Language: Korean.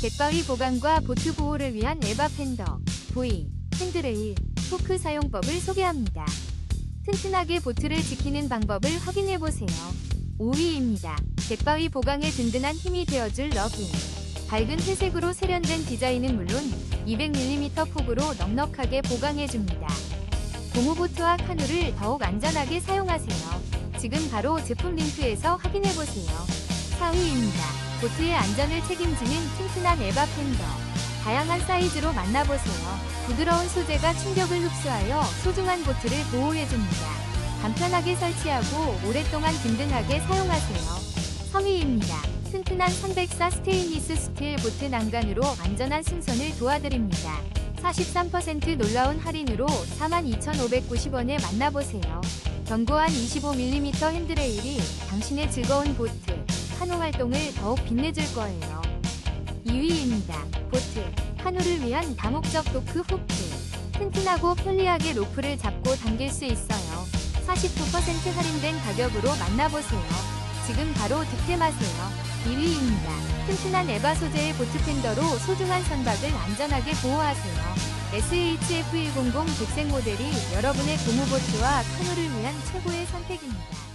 갯바위 보강과 보트 보호를 위한 에바 팬더, V, 핸드레일, 포크 사용법을 소개합니다. 튼튼하게 보트를 지키는 방법을 확인해보세요. 5위입니다. 갯바위 보강에 든든한 힘이 되어줄 러빙. 밝은 회색으로 세련된 디자인은 물론 200mm 폭으로 넉넉하게 보강해줍니다. 고무보트와 카누를 더욱 안전하게 사용하세요. 지금 바로 제품 링크에서 확인해보세요. 4위입니다. 보트의 안전을 책임지는 튼튼한 에바 팬더. 다양한 사이즈로 만나보세요. 부드러운 소재가 충격을 흡수하여 소중한 보트를 보호해줍니다. 간편하게 설치하고 오랫동안 든든하게 사용하세요. 3위입니다. 튼튼한 304 스테인리스 스틸 보트 난간으로 안전한 승선을 도와드립니다. 43% 놀라운 할인으로 42,590원에 만나보세요. 견고한 25mm 핸드레일이 당신의 즐거운 보트, 카누 활동을 더욱 빛내줄 거예요. 2위입니다. 보트, 카누를 위한 다목적 도크 후크. 튼튼하고 편리하게 로프를 잡고 당길 수 있어요. 49% 할인된 가격으로 만나보세요. 지금 바로 득템하세요. 2위입니다. 튼튼한 에바 소재의 보트 팬더로 소중한 선박을 안전하게 보호하세요. SHF100 백색 모델이 여러분의 고무보트와 카누를 위한 최고의 선택입니다.